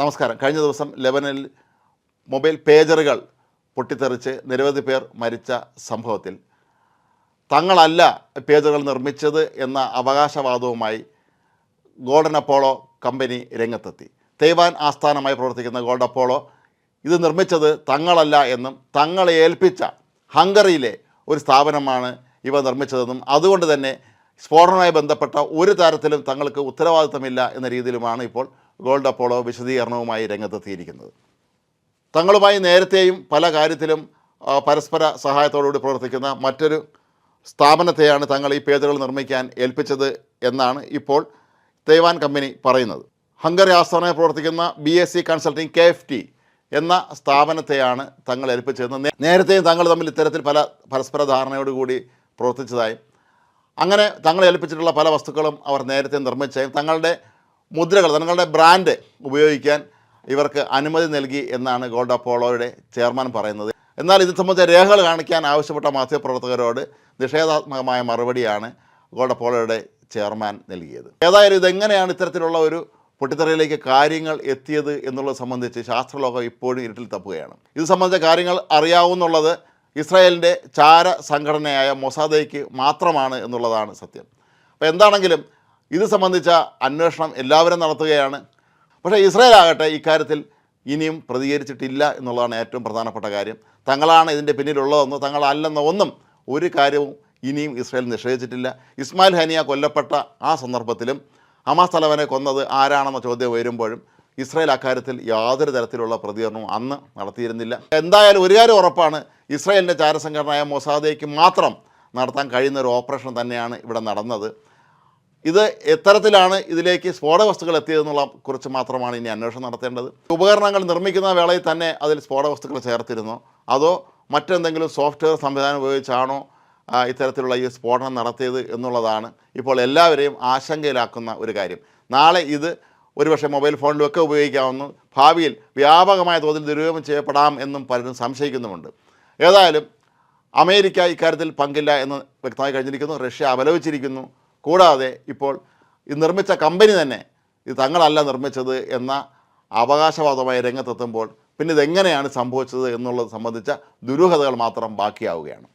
നമസ്കാരം. കഴിഞ്ഞ ദിവസം ലെബനനിൽ മൊബൈൽ പേജറുകൾ പൊട്ടിത്തെറിച്ച് നിരവധി പേർ മരിച്ച സംഭവത്തിൽ. തങ്ങളല്ല പേജറുകൾ നിർമ്മിച്ചത് എന്ന അവകാശവാദവുമായി ഗോൾഡൻ അപ്പോളോ കമ്പനി രംഗത്തെത്തി. തൈവാൻ ആസ്ഥാനമായി പ്രവർത്തിക്കുന്ന ഗോൾഡ് അപ്പോളോ ഇത് നിർമ്മിച്ചത് തങ്ങളല്ല എന്നും തങ്ങളെ ഏൽപ്പിച്ച ഹംഗറിയിലെ ഒരു സ്ഥാപനമാണ് ഇവ നിർമ്മിച്ചതെന്നും അതുകൊണ്ട് തന്നെ സ്ഫോടനവുമായി ബന്ധപ്പെട്ട ഒരു തരത്തിലും തങ്ങൾക്ക് ഉത്തരവാദിത്തമില്ല എന്ന രീതിയിലുമാണ് ഇപ്പോൾ ഗോൾഡ് അപ്പോളോ വിശദീകരണവുമായി രംഗത്തെത്തിയിരിക്കുന്നത്. തങ്ങളുമായി നേരത്തെയും പല കാര്യത്തിലും പരസ്പര സഹായത്തോടുകൂടി പ്രവർത്തിക്കുന്ന മറ്റൊരു സ്ഥാപനത്തെയാണ് തങ്ങൾ ഈ പേജുകൾ നിർമ്മിക്കാൻ ഏൽപ്പിച്ചത് എന്നാണ് ഇപ്പോൾ തൈവാൻ കമ്പനി പറയുന്നത്. ഹംഗറി ആസ്ഥാനമായി പ്രവർത്തിക്കുന്ന B S C consulting K F T എന്ന സ്ഥാപനത്തെയാണ് തങ്ങൾ ഏൽപ്പിച്ചതെന്ന് നേരത്തെയും തങ്ങൾ തമ്മിൽ ഇത്തരത്തിൽ പല പരസ്പര ധാരണയോടുകൂടി പ്രവർത്തിച്ചതായും അങ്ങനെ തങ്ങൾ ഏൽപ്പിച്ചിട്ടുള്ള പല വസ്തുക്കളും അവർ നേരത്തെ നിർമ്മിച്ചതായും തങ്ങളുടെ മുദ്രകൾ തങ്ങളുടെ ബ്രാൻഡ് ഉപയോഗിക്കാൻ ഇവർക്ക് അനുമതി നൽകി എന്നാണ് ഗോൾഡ് അപ്പോളോയുടെ ചെയർമാൻ പറയുന്നത്. എന്നാൽ ഇത് സംബന്ധിച്ച രേഖകൾ കാണിക്കാൻ ആവശ്യപ്പെട്ട മാധ്യമപ്രവർത്തകരോട് നിഷേധാത്മകമായ മറുപടിയാണ് ഗോൾഡ് അപ്പോളോയുടെ ചെയർമാൻ നൽകിയത്. ഏതായാലും ഇതെങ്ങനെയാണ് ഇത്തരത്തിലുള്ള ഒരു പൊട്ടിത്തെറിയിലേക്ക് കാര്യങ്ങൾ എത്തിയത് എന്നുള്ളത് സംബന്ധിച്ച് ശാസ്ത്രലോകം ഇപ്പോഴും ഇരുട്ടിൽ തപ്പുകയാണ്. ഇത് സംബന്ധിച്ച കാര്യങ്ങൾ അറിയാവുന്നുള്ളത് ഇസ്രായേലിന്റെ ചാര സംഘടനയായ മൊസാദയ്ക്ക് മാത്രമാണ് എന്നുള്ളതാണ് സത്യം. അപ്പോൾ എന്താണെങ്കിലും ഇത് സംബന്ധിച്ച അന്വേഷണം എല്ലാവരും നടത്തുകയാണ്. പക്ഷേ ഇസ്രായേൽ ആകട്ടെ ഇക്കാര്യത്തിൽ ഇനിയും പ്രതികരിച്ചിട്ടില്ല എന്നുള്ളതാണ് ഏറ്റവും പ്രധാനപ്പെട്ട കാര്യം. തങ്ങളാണ് ഇതിന്റെ പിന്നിലുള്ളതെന്ന് തങ്ങളല്ലെന്ന ഒന്നും ഒരു കാര്യവും ഇനിയും ഇസ്രായേൽ നിഷേധിച്ചിട്ടില്ല. ഇസ്മായിൽ ഹനിയ കൊല്ലപ്പെട്ട ആ സന്ദർഭത്തിലും ഹമാസ് തലവനെ കൊന്നത് ആരാണെന്ന ചോദ്യം ഉയരുമ്പോഴും ഇസ്രായേൽ അക്കാര്യത്തിൽ യാതൊരു തരത്തിലുള്ള പ്രതികരണവും അന്ന് നടത്തിയിരുന്നില്ല. എന്തായാലും ഒരു കാര്യം ഉറപ്പാണ് ഇസ്രായേലിന്റെ ചാരസംഘടനയായ മൊസാദയ്ക്ക് മാത്രം നടത്താൻ കഴിയുന്ന ഒരു ഓപ്പറേഷൻ തന്നെയാണ് ഇവിടെ നടന്നത്. ഇത് എത്തരത്തിലാണ് ഇതിലേക്ക് സ്ഫോടക വസ്തുക്കൾ എത്തിയതെന്നുള്ള കുറിച്ച് മാത്രമാണ് ഇനി അന്വേഷണം നടത്തേണ്ടത്. ഉപകരണങ്ങൾ നിർമ്മിക്കുന്ന വേളയിൽ തന്നെ അതിൽ സ്ഫോടക വസ്തുക്കൾ ചേർത്തിരുന്നോ. അതോ മറ്റെന്തെങ്കിലും സോഫ്റ്റ്വെയർ സംവിധാനം ഉപയോഗിച്ചാണോ ഇത്തരത്തിലുള്ള ഈ സ്ഫോടനം നടത്തിയത് എന്നുള്ളതാണ് ഇപ്പോൾ എല്ലാവരെയും ആശങ്കയിലാക്കുന്ന ഒരു കാര്യം. നാളെ ഇത് ഒരുപക്ഷെ മൊബൈൽ ഫോണിലൊക്കെ ഉപയോഗിക്കാമെന്നും ഭാവിയിൽ വ്യാപകമായ തോതിൽ ദുരുപയോഗം ചെയ്യപ്പെടാം എന്നും പലരും സംശയിക്കുന്നുമുണ്ട്. ഏതായാലും അമേരിക്ക ഇക്കാര്യത്തിൽ പങ്കില്ല എന്ന് വ്യക്തമായി കഴിഞ്ഞിരിക്കുന്നു. റഷ്യ അപലപിച്ചിരിക്കുന്നു. കൂടാതെ ഇപ്പോൾ ഇത് നിർമ്മിച്ച കമ്പനി തന്നെ ഇത് തങ്ങളല്ല നിർമ്മിച്ചത് എന്ന അവകാശവാദമായി രംഗത്തെത്തുമ്പോൾ പിന്നെ ഇതെങ്ങനെയാണ് സംഭവിച്ചത് എന്നുള്ളത് സംബന്ധിച്ച ദുരൂഹതകൾ മാത്രം ബാക്കിയാവുകയാണ്.